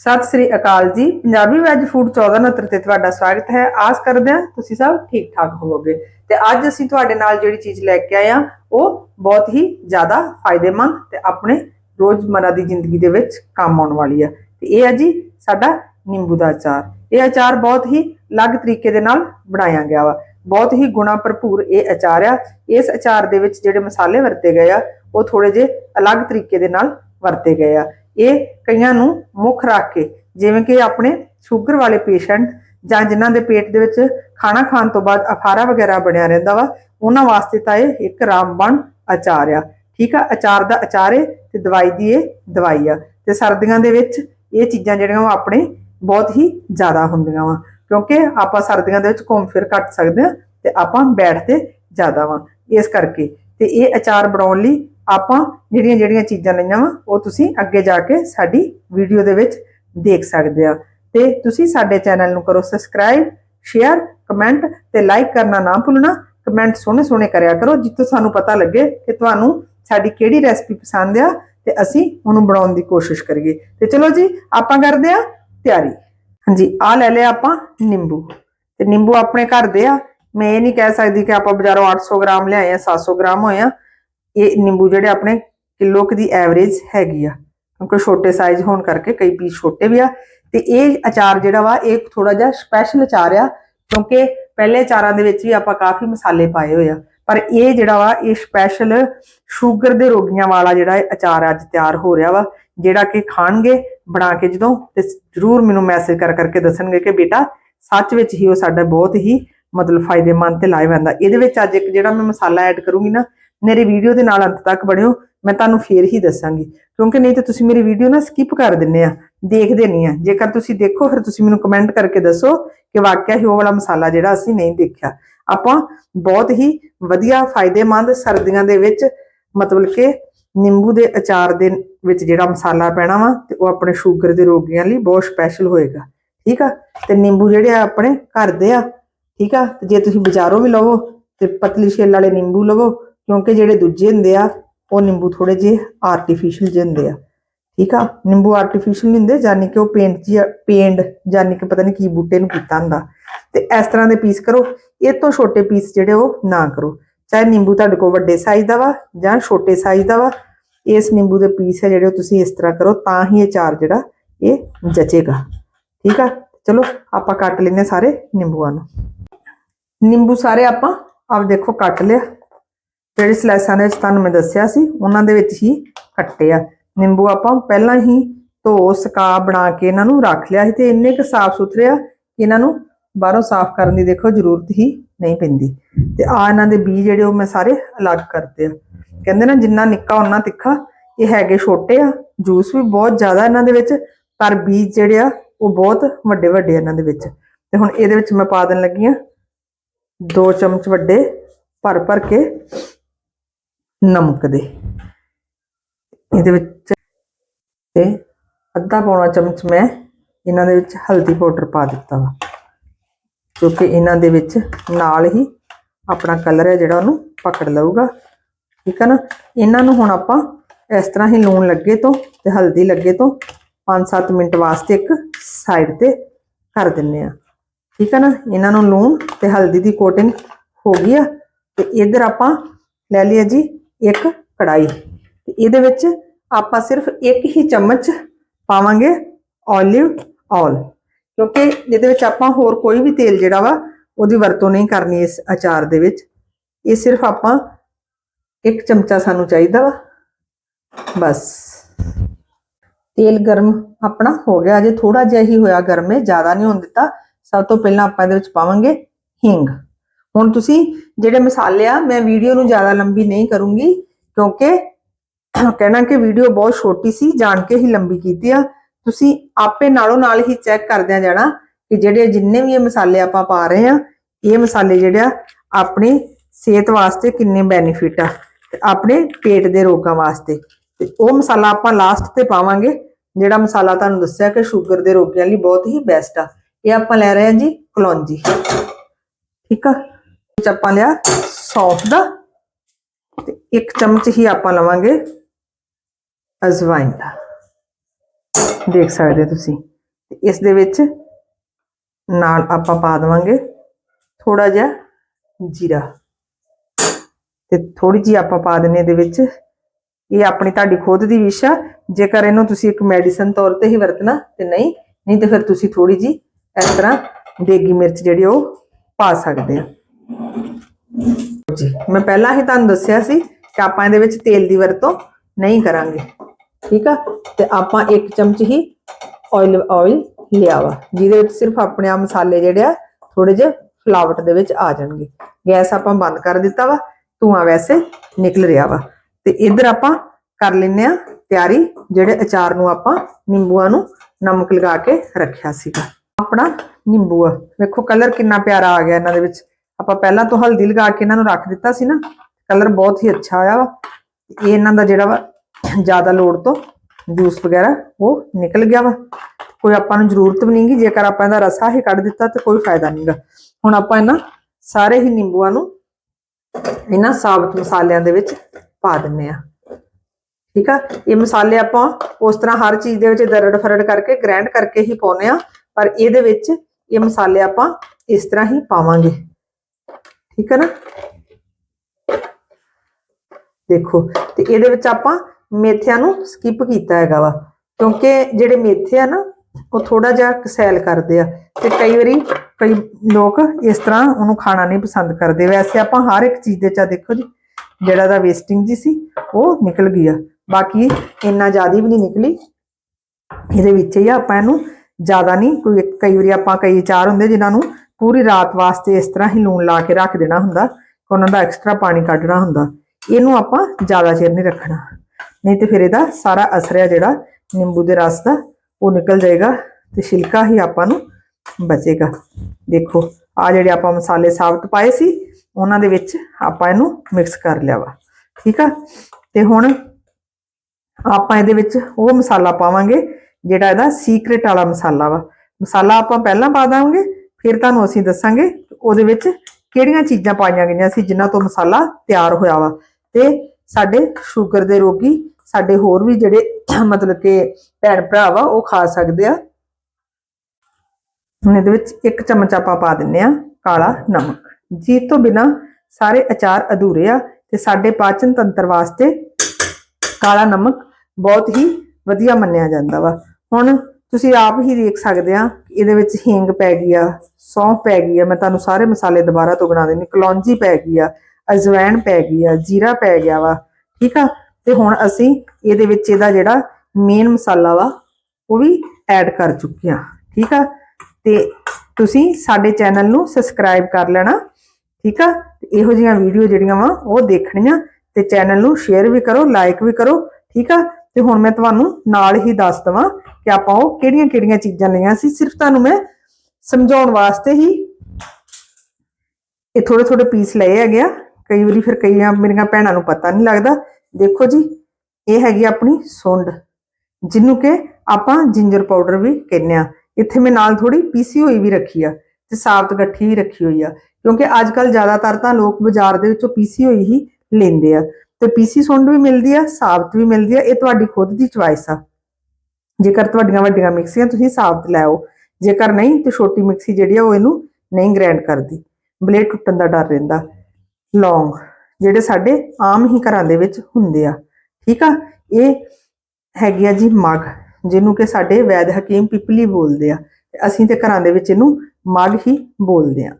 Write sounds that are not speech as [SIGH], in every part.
ਸਤਿ ਸ੍ਰੀ ਅਕਾਲ ਜੀ। Punjabi veg food 1469 ਤੇ ਤੁਹਾਡਾ ਸਵਾਗਤ ਹੈ। ਆਸ ਕਰਦੇ ਹਾਂ ਤੁਸੀਂ ਸਭ ਠੀਕ ਠਾਕ ਹੋਵੋਗੇ। ਤੇ ਅੱਜ ਅਸੀਂ ਤੁਹਾਡੇ ਨਾਲ ਜਿਹੜੀ ਚੀਜ਼ ਲੈ ਕੇ ਆਏ ਹਾਂ, ਉਹ ਬਹੁਤ ਹੀ ਜ਼ਿਆਦਾ ਫਾਇਦੇਮੰਦ ਤੇ ਆਪਣੇ ਰੋਜ਼ਮਰਾ ਦੀ ਜ਼ਿੰਦਗੀ ਦੇ ਵਿੱਚ ਕੰਮ ਆਉਣ ਵਾਲੀ ਆ। ਤੇ ਇਹ ਆ ਜੀ ਸਾਡਾ ਨਿੰਬੂ ਦਾ ਅਚਾਰ। ਇਹ ਅਚਾਰ ਬਹੁਤ ਹੀ ਅਲੱਗ ਤਰੀਕੇ ਦੇ ਨਾਲ ਬਣਾਇਆ ਗਿਆ ਵਾ। ਬਹੁਤ ਹੀ ਗੁਣਾ ਭਰਪੂਰ ਇਹ ਅਚਾਰ ਆ। ਇਸ ਅਚਾਰ ਦੇ ਵਿੱਚ ਜਿਹੜੇ ਮਸਾਲੇ ਵਰਤੇ ਗਏ ਆ, ਉਹ ਥੋੜੇ ਜਿਹੇ ਅਲੱਗ ਤਰੀਕੇ ਦੇ ਨਾਲ ਵਰਤੇ ਗਏ ਆ। ਇਹ ਕਈਆਂ ਨੂੰ ਮੁੱਖ ਰੱਖ ਕੇ, ਜਿਵੇਂ ਕਿ ਆਪਣੇ ਸ਼ੂਗਰ ਵਾਲੇ ਪੇਸ਼ੈਂਟ ਜਾਂ ਜਿਨ੍ਹਾਂ ਦੇ ਪੇਟ ਦੇ ਵਿੱਚ ਖਾਣਾ ਖਾਣ ਤੋਂ ਬਾਅਦ ਅਫਾਰਾ ਵਗੈਰਾ ਬਣਿਆ ਰਹਿੰਦਾ ਵਾ, ਉਹਨਾਂ ਵਾਸਤੇ ਤਾਂ ਇਹ ਇੱਕ ਰਾਮਬਣ ਅਚਾਰ ਆ। ਠੀਕ ਆ, ਅਚਾਰ ਦਾ ਅਚਾਰ ਹੈ ਤੇ ਦਵਾਈ ਦੀ ਇਹ ਦਵਾਈ ਆ। ਤੇ ਸਰਦੀਆਂ ਦੇ ਵਿੱਚ ਇਹ ਚੀਜ਼ਾਂ ਜਿਹੜੀਆਂ ਉਹ ਆਪਣੇ ਬਹੁਤ ਹੀ ਜ਼ਿਆਦਾ ਹੁੰਦੀਆਂ ਵਾ, ਕਿਉਂਕਿ ਆਪਾਂ ਸਰਦੀਆਂ ਦੇ ਵਿੱਚ ਘੁੰਮ ਫਿਰ ਘੱਟ ਸਕਦੇ ਆ ਤੇ ਆਪਾਂ ਬੈਠਦੇ ਜ਼ਿਆਦਾ ਵਾ। ਇਸ ਕਰਕੇ ਤੇ ਇਹ ਅਚਾਰ ਬਣਾਉਣ ਲਈ ਆਪਾਂ ਜਿਹੜੀਆਂ ਜਿਹੜੀਆਂ ਚੀਜ਼ਾਂ ਲਈਆਂ ਵਾ, ਉਹ ਤੁਸੀਂ ਅੱਗੇ ਜਾ ਕੇ ਸਾਡੀ ਵੀਡੀਓ ਦੇ ਵਿੱਚ ਦੇਖ ਸਕਦੇ ਆ। ਤੇ ਤੁਸੀਂ ਸਾਡੇ ਚੈਨਲ ਨੂੰ ਕਰੋ ਸਬਸਕ੍ਰਾਈਬ ਸ਼ੇਅਰ ਕਮੈਂਟ ਤੇ ਲਾਈਕ ਕਰਨਾ ਨਾ ਭੁੱਲਣਾ। ਕਮੈਂਟ ਸੋਹਣੇ ਸੋਹਣੇ ਕਰਿਆ ਕਰੋ, ਜਿੱਥੋਂ ਸਾਨੂੰ ਪਤਾ ਲੱਗੇ ਕਿ ਤੁਹਾਨੂੰ ਸਾਡੀ ਕਿਹੜੀ ਰੈਸਪੀ ਪਸੰਦ ਆ ਤੇ ਅਸੀਂ ਉਹਨੂੰ ਬਣਾਉਣ ਦੀ ਕੋਸ਼ਿਸ਼ ਕਰੀਏ। ਤੇ ਚਲੋ ਜੀ, ਆਪਾਂ ਕਰਦੇ ਆ ਤਿਆਰੀ। ਹਾਂਜੀ ਆ ਲੈ ਲਿਆ ਆਪਾਂ ਨਿੰਬੂ। ਤੇ ਨਿੰਬੂ ਆਪਣੇ ਘਰ ਦੇ ਆ। ਮੈਂ ਇਹ ਨਹੀਂ ਕਹਿ ਸਕਦੀ ਕਿ ਆਪਾਂ ਬਾਜ਼ਾਰੋਂ 800 ਗ੍ਰਾਮ ਲਿਆਏ ਆ 700 ਗ੍ਰਾਮ ਹੋਏ ਆ। ਇਹ ਨਿੰਬੂ ਜਿਹੜੇ ਆਪਣੇ ਕਿਲੋ ਕੁ ਦੀ ਐਵਰੇਜ ਹੈਗੀ ਆ। ਕਿਉਂਕਿ ਛੋਟੇ ਸਾਈਜ਼ ਹੋਣ ਕਰਕੇ ਕਈ ਪੀਸ ਛੋਟੇ ਵੀ ਆ। ਤੇ ਇਹ ਅਚਾਰ ਜਿਹੜਾ ਵਾ, ਇਹ ਥੋੜਾ ਜਿਹਾ ਸਪੈਸ਼ਲ ਅਚਾਰ ਆ, ਕਿਉਂਕਿ ਪਹਿਲੇ ਅਚਾਰਾਂ ਦੇ ਵਿੱਚ ਵੀ ਆਪਾਂ ਕਾਫੀ ਮਸਾਲੇ ਪਾਏ ਹੋਏ ਆ। ਪਰ ਇਹ ਜਿਹੜਾ ਵਾ, ਇਹ ਸਪੈਸ਼ਲ ਸ਼ੂਗਰ ਦੇ ਰੋਗੀਆਂ ਵਾਲਾ ਜਿਹੜਾ ਇਹ ਅਚਾਰ ਅੱਜ ਤਿਆਰ ਹੋ ਰਿਹਾ ਵਾ, ਜਿਹੜਾ ਕਿ ਖਾਣਗੇ, ਬਣਾ ਕੇ ਜਦੋਂ, ਤੇ ਜਰੂਰ ਮੈਨੂੰ ਮੈਸੇਜ ਕਰ ਕਰਕੇ ਦੱਸਣਗੇ ਕਿ ਬੇਟਾ, ਸੱਚ ਵਿੱਚ ਹੀ ਉਹ ਸਾਡਾ ਬਹੁਤ ਹੀ ਮਤਲਬ ਫਾਇਦੇਮੰਦ ਤੇ ਲਾਹੇਵੰਦ ਆ। ਇਹਦੇ ਵਿੱਚ ਅੱਜ ਇੱਕ ਜਿਹੜਾ ਮੈਂ ਮਸਾਲਾ ਐਡ ਕਰੂੰਗੀ ਨਾ ਮੇਰੀ ਵੀਡੀਓ ਦੇ ਨਾਲ ਅੰਤ ਤੱਕ ਬਣਿਓ, ਮੈਂ ਤੁਹਾਨੂੰ ਫੇਰ ਹੀ ਦੱਸਾਂਗੀ। ਕਿਉਂਕਿ ਨਹੀਂ ਤੇ ਤੁਸੀਂ ਮੇਰੀ ਵੀਡੀਓ ਨਾ ਸਕਿਪ ਕਰ ਦਿੰਦੇ ਆ, ਦੇਖਦੇ ਨਹੀਂ ਆ। ਜੇਕਰ ਤੁਸੀਂ ਦੇਖੋ, ਫਿਰ ਤੁਸੀਂ ਮੈਨੂੰ ਕਮੈਂਟ ਕਰਕੇ ਦੱਸੋ ਕਿ ਵਾਕਿਆ ਹੀ ਉਹ ਵਾਲਾ ਮਸਾਲਾ ਜਿਹੜਾ ਅਸੀਂ ਨਹੀਂ ਦੇਖਿਆ। ਆਪਾਂ ਬਹੁਤ ਹੀ ਵਧੀਆ, ਫਾਇਦੇਮੰਦ ਸਰਦੀਆਂ ਦੇ ਵਿੱਚ ਮਤਲਬ ਕਿ ਨਿੰਬੂ ਦੇ ਅਚਾਰ ਦੇ ਵਿੱਚ ਜਿਹੜਾ ਮਸਾਲਾ ਪੈਣਾ ਵਾ ਤੇ ਉਹ ਆਪਣੇ ਸ਼ੂਗਰ ਦੇ ਰੋਗੀਆਂ ਲਈ ਬਹੁਤ ਸਪੈਸ਼ਲ ਹੋਏਗਾ। ਠੀਕ ਆ? ਤੇ ਨਿੰਬੂ ਜਿਹੜੇ ਆ ਆਪਣੇ ਘਰ ਦੇ ਆ, ਠੀਕ ਆ? ਤੇ ਜੇ ਤੁਸੀਂ ਬਾਜ਼ਾਰੋਂ ਵੀ ਲਵੋ ਤੇ ਪਤਲੀ ਛਿੱਲ ਵਾਲੇ ਨਿੰਬੂ ਲਵੋ ਕਿਉਂਕਿ ਜਿਹੜੇ ਦੂਜੇ ਹੁੰਦੇ ਆ, ਉਹ ਨਿੰਬੂ ਥੋੜੇ ਜਿਹੇ ਆਰਟੀਫੀਸ਼ੀਅਲ ਜਿਹੇ ਹੁੰਦੇ ਆ। ਠੀਕ ਆ? ਨਿੰਬੂ ਆਰਟੀਫੀਸ਼ੀਅਲ ਨਹੀਂ ਹੁੰਦੇ, ਯਾਨੀ ਕਿ ਉਹ ਪੇਂਟ ਜੀ ਪੇਂਡ ਯਾਨੀ ਕਿ ਪਤਾ ਨਹੀਂ ਕੀ ਬੂਟੇ ਨੂੰ ਕੀਤਾ ਹੁੰਦਾ। ਤੇ ਇਸ ਤਰ੍ਹਾਂ ਦੇ ਪੀਸ ਕਰੋ, ਇਹ ਤੋਂ ਛੋਟੇ ਪੀਸ ਜਿਹੜੇ ਉਹ ਨਾ ਕਰੋ। ਚਾਹੇ ਨਿੰਬੂ ਤੁਹਾਡੇ ਕੋਲ ਵੱਡੇ ਸਾਈਜ਼ ਦਾ ਵਾ ਜਾਂ ਛੋਟੇ ਸਾਈਜ਼ ਦਾ ਵਾ, ਇਸ ਨਿੰਬੂ ਦੇ ਪੀਸ ਹੈ ਜਿਹੜੇ ਉਹ ਤੁਸੀਂ ਇਸ ਤਰ੍ਹਾਂ ਕਰੋ, ਤਾਂ ਹੀ ਇਹ ਚਾਰ ਜਿਹੜਾ ਇਹ ਜਚੇਗਾ। ਠੀਕ ਆ? ਚਲੋ, ਆਪਾਂ ਕੱਟ ਲੈਨੇ ਸਾਰੇ ਨਿੰਬੂਆਂ ਨੂੰ। ਨਿੰਬੂ ਸਾਰੇ ਆਪਾਂ ਆਪ ਦੇਖੋ ਕੱਟ ਲਿਆ। ਜਿਹੜੇ ਸਲਾਈਸਾਂ ਦੇ ਵਿੱਚ ਤੁਹਾਨੂੰ ਮੈਂ ਦੱਸਿਆ ਸੀ, ਉਹਨਾਂ ਦੇ ਵਿੱਚ ਹੀ ਕੱਟੇ ਆ। ਨਿੰਬੂ ਆਪਾਂ ਪਹਿਲਾਂ ਹੀ ਧੋ, ਸਕਾ ਬਣਾ ਕੇ ਇਹਨਾਂ ਨੂੰ ਰੱਖ ਲਿਆ ਸੀ ਤੇ ਇੰਨੇ ਕੁ ਸਾਫ਼ ਸੁਥਰੇ ਆ ਕਿ ਇਹਨਾਂ ਨੂੰ ਬਾਹਰੋਂ ਸਾਫ਼ ਕਰਨ ਦੀ ਦੇਖੋ ਜ਼ਰੂਰਤ ਹੀ ਨਹੀਂ ਪੈਂਦੀ। ਤੇ ਆ ਇਹਨਾਂ ਦੇ ਬੀਜ ਜਿਹੜੇ ਉਹ ਮੈਂ ਸਾਰੇ ਅਲੱਗ ਕਰਤੇ ਆ। ਕਹਿੰਦੇ ਨਾ ਜਿੰਨਾ ਨਿੱਕਾ ਉਹਨਾਂ ਤਿੱਖਾ, ਇਹ ਹੈਗੇ ਛੋਟੇ ਆ। ਜੂਸ ਵੀ ਬਹੁਤ ਜ਼ਿਆਦਾ ਇਹਨਾਂ ਦੇ ਵਿੱਚ, ਪਰ ਬੀਜ ਜਿਹੜੇ ਆ, ਉਹ ਬਹੁਤ ਵੱਡੇ ਵੱਡੇ ਇਹਨਾਂ ਦੇ ਵਿੱਚ। ਤੇ ਹੁਣ ਇਹਦੇ ਵਿੱਚ ਮੈਂ ਪਾ ਦੇਣ ਲੱਗੀ ਆ ਦੋ ਚਮਚ ਵੱਡੇ ਭਰ ਭਰ ਕੇ ਨਮਕ ਦੇ। ਇਹਦੇ ਵਿੱਚ ਤੇ ਅੱਧਾ ਪੌਣਾ ਚਮਚ ਮੈਂ ਇਹਨਾਂ ਦੇ ਵਿੱਚ ਹਲਦੀ ਪਾਊਡਰ ਪਾ ਦਿੱਤਾ ਵਾ। ਕਿਉਂਕਿ ਇਹਨਾਂ ਦੇ ਵਿੱਚ ਨਾਲ ਹੀ ਆਪਣਾ ਕਲਰ ਹੈ ਜਿਹੜਾ ਉਹਨੂੰ ਪਕੜ ਲਊਗਾ। ਠੀਕ ਹੈ ਨਾ? ਇਹਨਾਂ ਨੂੰ ਹੁਣ ਆਪਾਂ ਇਸ ਤਰ੍ਹਾਂ ਹੀ ਲੂਣ ਲੱਗੇ ਤੋਂ ਤੇ ਹਲਦੀ ਲੱਗੇ ਤੋਂ 5-7 ਮਿੰਟ ਵਾਸਤੇ ਇੱਕ ਸਾਈਡ ਤੇ ਕਰ ਦਿੰਨੇ ਆ। ਠੀਕ ਹੈ ਨਾ? ਇਹਨਾਂ ਨੂੰ ਲੂਣ ਤੇ ਹਲਦੀ ਦੀ ਕੋਟਿੰਗ ਹੋ ਗਈ ਆ। ਤੇ ਇਧਰ ਆਪਾਂ ਲੈ ਲਿਆ ਜੀ ਇੱਕ ਕੜਾਈ ਤੇ ਇਹਦੇ ਵਿੱਚ ਆਪਾਂ ਸਿਰਫ ਇੱਕ ਹੀ ਚਮਚ ਪਾਵਾਂਗੇ ਓਲਿਵ ਆਇਲ ਕਿਉਂਕਿ ਇਹਦੇ ਵਿੱਚ ਆਪਾਂ ਹੋਰ ਕੋਈ ਵੀ ਤੇਲ ਜਿਹੜਾ ਵਾ, ਉਹਦੀ ਵਰਤੋਂ ਨਹੀਂ ਕਰਨੀ ਇਸ ਅਚਾਰ ਦੇ ਵਿੱਚ। ਇਹ ਸਿਰਫ ਆਪਾਂ ਇੱਕ ਚਮਚਾ ਸਾਨੂੰ ਚਾਹੀਦਾ ਵਾ। ਬਸ। ਤੇਲ ਗਰਮ ਆਪਣਾ ਹੋ ਗਿਆ। ਅਜੇ ਥੋੜਾ ਜਿਹਾ ਹੀ ਹੋਇਆ ਗਰਮ ਹੈ ਜ਼ਿਆਦਾ ਨਹੀਂ ਹੋਣ ਦਿੱਤਾ। ਸਭ ਤੋਂ ਪਹਿਲਾਂ ਆਪਾਂ ਇਹਦੇ ਵਿੱਚ ਪਾਵਾਂਗੇ ਹਿੰਗ। ਹੁਣ ਤੁਸੀਂ ਜਿਹੜੇ ਮਸਾਲੇ ਆ, ਮੈਂ ਵੀਡੀਓ ਨੂੰ ਜ਼ਿਆਦਾ ਲੰਬੀ ਨਹੀਂ ਕਰੂੰਗੀ, ਕਿਉਂਕਿ [CLEARS THROAT] ਕਹਿਣਾ ਕਿ ਵੀਡੀਓ ਬਹੁਤ ਛੋਟੀ ਸੀ, ਜਾਣ ਕੇ ਹੀ ਲੰਬੀ ਕੀਤੀ ਆ। ਤੁਸੀਂ ਆਪੇ ਨਾਲੋਂ ਨਾਲ ਹੀ ਚੈੱਕ ਕਰਦਿਆਂ ਜਾਣਾ ਕਿ ਜਿਹੜੇ ਜਿੰਨੇ ਵੀ ਇਹ ਮਸਾਲੇ ਆਪਾਂ ਪਾ ਰਹੇ ਆ, ਇਹ ਮਸਾਲੇ ਜਿਹੜੇ ਆ, ਆਪਣੀ ਸਿਹਤ ਵਾਸਤੇ ਕਿੰਨੇ ਬੈਨੀਫਿਟ ਆ ਤੇ ਆਪਣੇ ਪੇਟ ਦੇ ਰੋਗਾਂ ਵਾਸਤੇ। ਤੇ ਉਹ ਮਸਾਲਾ ਆਪਾਂ ਲਾਸਟ ਤੇ ਪਾਵਾਂਗੇ, ਜਿਹੜਾ ਮਸਾਲਾ ਤੁਹਾਨੂੰ ਦੱਸਿਆ ਕਿ ਸ਼ੂਗਰ ਦੇ ਰੋਗੀਆਂ ਲਈ ਬਹੁਤ ਹੀ ਬੈਸਟ ਆ। ਇਹ ਆਪਾਂ ਲੈ ਰਹੇ ਹਾਂ ਜੀ, ਕਲੌਂਜੀ। ਠੀਕ ਆ? ਇਹ ਆਪਾਂ ਲਿਆ ਸੌਂਫ ਦਾ ਤੇ ਇੱਕ ਚਮਚ ਹੀ ਆਪਾਂ ਲਵਾਂਗੇ ਅਜਵਾਇਨ ਦਾ ਦੇਖ ਸਕਦੇ ਹੋ ਤੁਸੀਂ। ਤੇ ਇਸ ਦੇ ਵਿੱਚ ਨਾਲ ਆਪਾਂ ਪਾ ਦੇਵਾਂਗੇ ਥੋੜਾ ਜਿਹਾ ਜੀਰਾ। ਤੇ ਥੋੜੀ ਜਿਹੀ ਆਪਾਂ ਪਾ ਦਿੰਨੇ ਇਹਦੇ ਵਿੱਚ। ਇਹ ਆਪਣੀ ਤੁਹਾਡੀ ਖੁਦ ਦੀ ਵਿਸ਼ ਆ। ਜੇਕਰ ਇਹਨੂੰ ਤੁਸੀਂ ਇੱਕ ਮੈਡੀਸਨ ਤੌਰ ਤੇ ਹੀ ਵਰਤਣਾ ਤੇ ਨਹੀਂ ਨਹੀਂ ਤੇ ਫਿਰ ਤੁਸੀਂ ਥੋੜੀ ਜੀ ਇਸ ਤਰ੍ਹਾਂ ਦੇਗੀ ਮਿਰਚ ਜਿਹੜੀ ਉਹ ਪਾ ਸਕਦੇ ਆ। ਮੈਂ ਪਹਿਲਾਂ ਹੀ ਤੁਹਾਨੂੰ ਦੱਸਿਆ ਸੀ ਕਿ ਆਪਾਂ ਇਹਦੇ ਵਿੱਚ ਤੇਲ ਦੀ ਵਰਤੋਂ ਨਹੀਂ ਕਰਾਂਗੇ। ਠੀਕ ਆ? ਤੇ ਆਪਾਂ ਇੱਕ ਚਮਚ ਹੀ ਆਇਲ ਆਇਲ ਲਿਆ ਵਾ ਜਿਹਦੇ ਵਿੱਚ ਸਿਰਫ ਆਪਣੇ ਆ ਮਸਾਲੇ ਜਿਹੜੇ ਆ ਥੋੜੇ ਜਿਹੇ ਫਲਾਵਟ ਦੇ ਵਿੱਚ ਆ ਜਾਣਗੇ। ਗੈਸ ਆਪਾਂ ਬੰਦ ਕਰ ਦਿੱਤਾ ਵਾ, ਧੂਆਂ ਵੈਸੇ ਨਿਕਲ ਰਿਹਾ ਵਾ। ਤੇ ਇੱਧਰ ਆਪਾਂ ਕਰ ਲੈਨੇ ਆ ਤਿਆਰੀ, ਜਿਹੜੇ ਅਚਾਰ ਨੂੰ ਆਪਾਂ ਨਿੰਬੂਆਂ ਨੂੰ ਨਮਕ ਲਗਾ ਕੇ ਰੱਖਿਆ ਸੀਗਾ। ਆਪਣਾ ਨਿੰਬੂ ਆ ਵੇਖੋ ਕਲਰ ਕਿੰਨਾ ਪਿਆਰਾ ਆ ਗਿਆ ਇਹਨਾਂ ਦੇ ਵਿੱਚ। ਆਪਾਂ ਪਹਿਲਾਂ ਤੋਂ ਹਲਦੀ ਲਗਾ ਕੇ ਇਹਨਾਂ ਨੂੰ ਰੱਖ ਦਿੱਤਾ ਸੀ ਨਾ, ਕਲਰ ਬਹੁਤ ਹੀ ਅੱਛਾ ਆਇਆ ਵਾ। ਇਹ ਇਹਨਾਂ ਦਾ ਜਿਹੜਾ ਵਾ, ਜ਼ਿਆਦਾ ਲੋੜ ਤੋਂ ਜੂਸ ਵਗੈਰਾ, ਉਹ ਨਿਕਲ ਗਿਆ ਵਾ। ਕੋਈ ਆਪਾਂ ਨੂੰ ਜ਼ਰੂਰਤ ਵੀ ਨਹੀਂਗੀ, ਜੇਕਰ ਆਪਾਂ ਇਹਦਾ ਰਸਾ ਹੀ ਕੱਢ ਦਿੱਤਾ ਤੇ ਕੋਈ ਫਾਇਦਾ ਨਹੀਂਗਾ। ਹੁਣ ਆਪਾਂ ਇਹਨਾਂ ਸਾਰੇ ਹੀ ਨਿੰਬੂਆਂ ਨੂੰ ਇਹਨਾਂ ਸਾਬਤ ਮਸਾਲਿਆਂ ਦੇ ਵਿੱਚ ਪਾ ਦਿੰਨੇ ਆ। ਠੀਕ ਆ? ਇਹ ਮਸਾਲੇ ਆਪਾਂ ਉਸ ਤਰ੍ਹਾਂ ਹਰ ਚੀਜ਼ ਦੇ ਵਿੱਚ ਦਰੜ ਫਰੜ ਕਰਕੇ ਗ੍ਰਾਈਂਡ ਕਰਕੇ ਹੀ ਪਾਉਨੇ ਆ, ਪਰ ਇਹਦੇ ਵਿੱਚ ਇਹ ਮਸਾਲੇ ਆਪਾਂ ਇਸ ਤਰ੍ਹਾਂ ਹੀ ਪਾਵਾਂਗੇ। ਠੀਕ ਹੈ ਨਾ? ਦੇਖੋ ਤੇ ਇਹਦੇ ਵਿੱਚ ਆਪਾਂ ਮੇਥਿਆਂ ਨੂੰ ਸਕਿਪ ਕੀਤਾ ਹੈਗਾ ਵਾ ਕਿਉਂਕਿ ਜਿਹੜੇ ਮੇਥੇ ਆ ਨਾ ਉਹ ਥੋੜਾ ਜਿਹਾ ਕਸੈਲ ਕਰਦੇ ਆ ਤੇ ਕਈ ਵਾਰੀ ਕਈ ਲੋਕ ਇਸ ਤਰ੍ਹਾਂ ਉਹਨੂੰ ਖਾਣਾ ਨਹੀਂ ਪਸੰਦ ਕਰਦੇ। ਵੈਸੇ ਆਪਾਂ ਹਰ ਇੱਕ ਚੀਜ਼ ਦੇ ਚ ਦੇਖੋ ਜੀ ਜਿਹੜਾ ਦਾ ਵੇਸਟਿੰਗ ਜੀ ਸੀ ਉਹ ਨਿਕਲ ਗਈ ਆ। ਬਾਕੀ ਇੰਨਾ ਜ਼ਿਆਦਾ ਵੀ ਨਹੀਂ ਨਿਕਲੀ। ਇਹਦੇ ਵਿੱਚ ਹੀ ਆ, ਆਪਾਂ ਇਹਨੂੰ ਜ਼ਿਆਦਾ ਨਹੀਂ ਕੋਈ ਕਈ ਵਾਰੀ ਆਪਾਂ ਕਈ ਚਾਰ ਹੁੰਦੇ ਜਿਨ੍ਹਾਂ ਨੂੰ ਪੂਰੀ ਰਾਤ ਵਾਸਤੇ ਇਸ ਤਰ੍ਹਾਂ ਹੀ ਲੂਣ ਲਾ ਕੇ ਰੱਖ ਦੇਣਾ ਹੁੰਦਾ ਕਿ ਉਹਨਾਂ ਦਾ ਐਕਸਟਰਾ ਪਾਣੀ ਕੱਢਣਾ ਹੁੰਦਾ। ਇਹਨੂੰ ਆਪਾਂ ਜ਼ਿਆਦਾ ਚਿਰ ਨਹੀਂ ਰੱਖਣਾ। ਨਹੀਂ ਤੇ ਫਿਰ ਇਹਦਾ ਸਾਰਾ ਅਸਰ ਹੈ ਜਿਹੜਾ ਨਿੰਬੂ ਦੇ ਰਸ ਦਾ, ਉਹ ਨਿਕਲ ਜਾਏਗਾ ਤੇ ਛਿਲਕਾ ਹੀ ਆਪਾਂ ਨੂੰ ਬਚੇਗਾ। ਦੇਖੋ ਆ ਜਿਹੜੇ ਆਪਾਂ ਮਸਾਲੇ ਸਾਬਤ ਪਾਏ ਸੀ, ਉਹਨਾਂ ਦੇ ਵਿੱਚ ਆਪਾਂ ਇਹਨੂੰ ਮਿਕਸ ਕਰ ਲਿਆ ਵਾ। ਠੀਕ ਆ? ਤੇ ਹੁਣ ਆਪਾਂ ਇਹਦੇ ਵਿੱਚ ਉਹ ਮਸਾਲਾ ਪਾਵਾਂਗੇ, ਜਿਹੜਾ ਇਹਦਾ ਸੀਕ੍ਰੇਟ ਵਾਲਾ ਮਸਾਲਾ ਵਾ। ਮਸਾਲਾ ਆਪਾਂ ਪਹਿਲਾਂ ਪਾ ਦਾਂਗੇ ਫਿਰ ਤੁਹਾਨੂੰ ਅਸੀਂ ਦੱਸਾਂਗੇ ਉਹਦੇ ਵਿੱਚ ਕਿਹੜੀਆਂ ਚੀਜ਼ਾਂ ਪਾਈਆਂ ਗਈਆਂ ਸੀ, ਜਿਨ੍ਹਾਂ ਤੋਂ ਮਸਾਲਾ ਤਿਆਰ ਹੋਇਆ ਵਾ। ਤੇ ਸਾਡੇ ਸ਼ੂਗਰ ਦੇ ਰੋਗੀ, ਸਾਡੇ ਹੋਰ ਵੀ ਜਿਹੜੇ ਮਤਲਬ ਕਿ ਭੈਣ ਭਰਾ ਵਾ, ਉਹ ਖਾ ਸਕਦੇ ਆ। ਹੁਣ ਇਹਦੇ ਵਿੱਚ ਇੱਕ ਚਮਚ ਆਪਾਂ ਪਾ ਦਿੰਨੇ ਆ ਕਾਲਾ ਨਮਕ। ਜੀ ਤੋਂ ਬਿਨਾ ਸਾਰੇ ਅਚਾਰ ਅਧੂਰੇ ਆ ਤੇ ਸਾਡੇ ਪਾਚਨ ਤੰਤਰ ਵਾਸਤੇ ਕਾਲਾ ਨਮਕ ਬਹੁਤ ਹੀ ਵਧੀਆ ਮੰਨਿਆ ਜਾਂਦਾ ਵਾ। ਹੁਣ ਤੁਸੀਂ ਆਪ ਹੀ ਦੇਖ ਸਕਦੇ ਆ ਇਹਦੇ ਵਿੱਚ ਹਿੰਗ ਪੈ ਗਈ ਆ, ਸੌਂਫ ਪੈ ਗਈ ਆ, ਮੈਂ ਤੁਹਾਨੂੰ ਸਾਰੇ ਮਸਾਲੇ ਦੁਬਾਰਾ ਤੋਂ ਬਣਾ ਦਿੰਦੀ ਕਲੌਂਜੀ ਪੈ ਗਈ ਆ ਅਜਵਾਇਣ ਪੈ ਗਈ ਆ, ਜੀਰਾ ਪੈ ਗਿਆ ਵਾ, ਠੀਕ ਆ? ਤੇ ਹੁਣ ਅਸੀਂ ਇਹਦੇ ਵਿੱਚ ਇਹਦਾ ਜਿਹੜਾ ਮੇਨ ਮਸਾਲਾ ਵਾ, ਉਹ ਵੀ ਐਡ ਕਰ ਚੁੱਕੇ ਆ ਠੀਕ ਆ? ਤੇ ਤੁਸੀਂ ਸਾਡੇ ਚੈਨਲ ਨੂੰ ਸਬਸਕ੍ਰਾਈਬ ਕਰ ਲੈਣਾ, ਠੀਕ ਆ? ਇਹੋ ਜਿਹੀਆਂ ਵੀਡੀਓ ਜਿਹੜੀਆਂ ਵਾ, ਉਹ ਦੇਖਣੀਆਂ, ਤੇ ਚੈਨਲ ਨੂੰ ਸ਼ੇਅਰ ਵੀ ਕਰੋ ਲਾਈਕ ਵੀ ਕਰੋ, ਠੀਕ ਆ? ਤੇ ਹੁਣ ਮੈਂ ਤੁਹਾਨੂੰ ਨਾਲ ਹੀ ਦੱਸ ਦਵਾਂ ਕਿ ਆਪਾਂ ਉਹ ਕਿਹੜੀਆਂ-ਕਿਹੜੀਆਂ ਚੀਜ਼ਾਂ ਲਈਆਂ ਸੀ। ਸਿਰਫ ਤੁਹਾਨੂੰ ਮੈਂ ਸਮਝਾਉਣ ਵਾਸਤੇ ਹੀ ਇਹ ਥੋੜੇ ਥੋੜੇ ਪੀਸ ਲਏ ਹੈਗੇ ਆ। ਕਈ ਵਾਰੀ ਫਿਰ ਕਈਆਂ ਮੇਰੀਆਂ ਭੈਣਾਂ ਨੂੰ ਪਤਾ ਨਹੀਂ ਲੱਗਦਾ। ਦੇਖੋ ਜੀ, ਇਹ ਹੈਗੀ ਆਪਣੀ ਸੁੰਡ ਜਿਹਨੂੰ ਕਿ ਆਪਾਂ ਜਿੰਜਰ ਪਾਊਡਰ ਵੀ ਕਹਿੰਦੇ ਆ। ਇੱਥੇ ਮੈਂ ਨਾਲ ਥੋੜੀ ਪੀਸੀ ਹੋਈ ਵੀ ਰੱਖੀ ਆ ਤੇ ਸਾਬਤ ਗੱਠੀ ਵੀ ਰੱਖੀ ਹੋਈ ਆ। ਕਿਉਂਕਿ ਅੱਜ ਕੱਲ ਜ਼ਿਆਦਾਤਰ ਤਾਂ ਲੋਕ ਬਾਜ਼ਾਰ ਦੇ ਵਿੱਚੋਂ ਪੀਸੀ ਹੋਈ ਹੀ ਲੈਂਦੇ ਆ। ਤੇ ਪੀਸੀ ਸੁੰਡ ਵੀ ਮਿਲਦੀ ਆ, ਸਾਬਤ ਵੀ ਮਿਲਦੀ ਆ, ਇਹ ਤੁਹਾਡੀ ਖੁਦ ਦੀ ਚੁਆਇਸ ਆ। ਜੇਕਰ ਤੁਹਾਡੀਆਂ ਵੱਡੀਆਂ ਮਿਕਸੀਆਂ ਤੁਸੀਂ ਸਾਬਤ ਲੈ ਜੇਕਰ ਨਹੀਂ ਤੇ ਛੋਟੀ ਮਿਕਸੀ ਜਿਹੜੀ ਆ ਉਹ ਇਹਨੂੰ ਨਹੀਂ ਗ੍ਰੈਂਡ ਕਰਦੀ। ਬਲੇਡ ਟੁੱਟਣ ਦਾ ਡਰ ਰਹਿੰਦਾ। ਲੌਂਗ ਜਿਹੜੇ ਸਾਡੇ ਆਮ ਹੀ ਘਰਾਂ ਦੇ ਵਿੱਚ ਹੁੰਦੇ ਆ। ਠੀਕ ਆ? ਇਹ ਹੈਗੀ ਆ ਜੀ ਮਗ, ਜਿਹਨੂੰ ਕਿ ਸਾਡੇ ਵੈਦ ਹਕੀਮ ਪਿਪਲੀ ਬੋਲਦੇ ਆ। ਅਸੀਂ ਤੇ ਘਰਾਂ ਦੇ ਵਿੱਚ ਇਹਨੂੰ ਮਗ ਹੀ ਬੋਲਦੇ ਆ।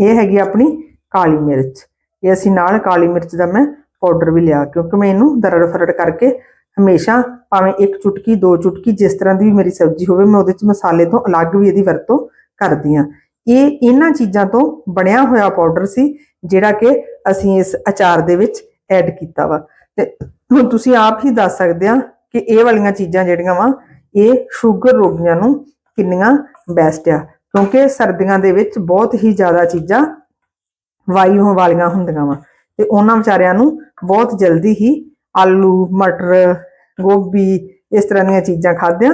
ਇਹ ਹੈਗੀ ਆਪਣੀ ਕਾਲੀ ਮਿਰਚ। ਇਹ ਅਸੀਂ ਨਾਲ ਕਾਲੀ ਮਿਰਚ ਦਾ ਮੈਂ ਪਾਊਡਰ ਵੀ ਲਿਆ, ਕਿਉਂਕਿ ਮੈਂ ਇਹਨੂੰ ਦਰੜ ਫਰੜ ਕਰਕੇ ਹਮੇਸ਼ਾ ਭਾਵੇਂ ਇੱਕ ਚੁਟਕੀ, ਦੋ ਚੁਟਕੀ ਜਿਸ ਤਰ੍ਹਾਂ ਦੀ ਵੀ ਮੇਰੀ ਸਬਜ਼ੀ ਹੋਵੇ, ਮੈਂ ਉਹਦੇ ਚ ਮਸਾਲੇ ਤੋਂ ਅਲੱਗ ਵੀ ਇਹਦੀ ਵਰਤੋਂ ਕਰਦੀ ਆ ਇਹ ਇਹਨਾਂ ਚੀਜ਼ਾਂ ਤੋਂ ਬਣਿਆ ਹੋਇਆ ਪਾਊਡਰ ਸੀ, ਜਿਹੜਾ ਕਿ ਅਸੀਂ ਇਸ ਅਚਾਰ ਦੇ ਵਿੱਚ ਐਡ ਕੀਤਾ ਵਾ। ਤੇ ਹੁਣ ਤੁਸੀਂ ਆਪ ਹੀ ਦੱਸ ਸਕਦੇ ਆ ਕਿ ਇਹ ਵਾਲੀਆਂ ਚੀਜ਼ਾਂ ਜਿਹੜੀਆਂ ਵਾ, ਇਹ ਸ਼ੂਗਰ ਰੋਗੀਆਂ ਨੂੰ ਕਿੰਨੀਆਂ ਬੈਸਟ ਆ, ਕਿਉਂਕਿ ਸਰਦੀਆਂ ਦੇ ਵਿੱਚ ਬਹੁਤ ਹੀ ਜ਼ਿਆਦਾ ਚੀਜ਼ਾਂ ਵਾਯੂ ਵਾਲੀਆਂ ਹੁੰਦੀਆਂ ਵਾ। ਤੇ ਉਹਨਾਂ ਵਿਚਾਰਿਆਂ ਨੂੰ ਬਹੁਤ ਜਲਦੀ ਹੀ ਆਲੂ, ਮਟਰ, ਗੋਭੀ, ਇਸ ਤਰ੍ਹਾਂ ਦੀਆਂ ਚੀਜ਼ਾਂ ਖਾਦਿਆਂ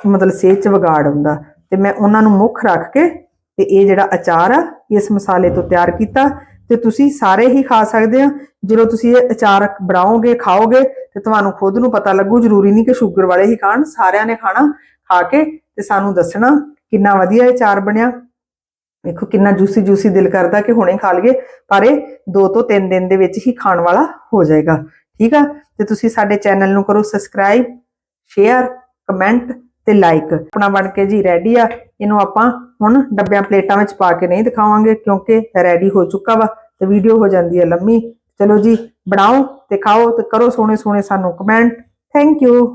ਮਤਲਬ ਸਿਹਤ 'ਚ ਵਿਗਾੜ ਹੁੰਦਾ। ਤੇ ਮੈਂ ਉਹਨਾਂ ਨੂੰ ਮੁੱਖ ਰੱਖ ਕੇ ਤੇ ਇਹ ਜਿਹੜਾ ਅਚਾਰ ਆ, ਇਸ ਮਸਾਲੇ ਤੋਂ ਤਿਆਰ ਕੀਤਾ ਤੇ ਤੁਸੀਂ ਸਾਰੇ ਹੀ ਖਾ ਸਕਦੇ ਆ। ਜਦੋਂ ਤੁਸੀਂ ਇਹ ਅਚਾਰ ਬਣਾਓਗੇ, ਖਾਓਗੇ ਤੇ ਤੁਹਾਨੂੰ ਖੁਦ ਨੂੰ ਪਤਾ ਲੱਗੂ, ਜ਼ਰੂਰੀ ਨਹੀਂ ਕਿ ਸ਼ੂਗਰ ਵਾਲੇ ਹੀ ਖਾਣ, ਸਾਰਿਆਂ ਨੇ ਖਾਣਾ ਖਾ ਕੇ ਤੇ ਸਾਨੂੰ ਦੱਸਣਾ ਕਿੰਨਾ ਵਧੀਆ ਇਹ ਚਾਰ ਬਣਿਆ। ਵੇਖੋ ਕਿੰਨਾ ਜੂਸੀ ਜੂਸੀ ਦਿਲ ਕਰਦਾ ਕਿ ਹੁਣੇ ਖਾ ਲਈਏ, ਪਰ ਇਹ 2 ਤੋਂ 3 ਦਿਨ ਦੇ ਵਿੱਚ ਹੀ ਖਾਣ ਵਾਲਾ ਹੋ ਜਾਏਗਾ। ਠੀਕ ਆ? ਤੇ ਤੁਸੀਂ ਸਾਡੇ ਚੈਨਲ ਨੂੰ ਕਰੋ ਸਬਸਕ੍ਰਾਈਬ ਸ਼ੇਅਰ ਕਮੈਂਟ ਤੇ ਲਾਈਕ ਆਪਣਾ ਬਣ ਕੇ ਜੀ ਰੈਡੀ ਆ, ਇਹਨੂੰ ਆਪਾਂ ਹੁਣ ਡੱਬਿਆਂ ਪਲੇਟਾਂ ਵਿੱਚ ਪਾ ਕੇ ਨਹੀਂ ਦਿਖਾਵਾਂਗੇ, ਕਿਉਂਕਿ ਰੈਡੀ ਹੋ ਚੁੱਕਾ ਵਾ ਤੇ ਵੀਡੀਓ ਹੋ ਜਾਂਦੀ ਹੈ ਲੰਮੀ। ਚਲੋ ਜੀ, ਬਣਾਓ ਤੇ ਖਾਓ ਤੇ ਕਰੋ ਸੋਹਣੇ ਸੋਹਣੇ ਸਾਨੂੰ ਕਮੈਂਟ ਥੈਂਕ ਯੂ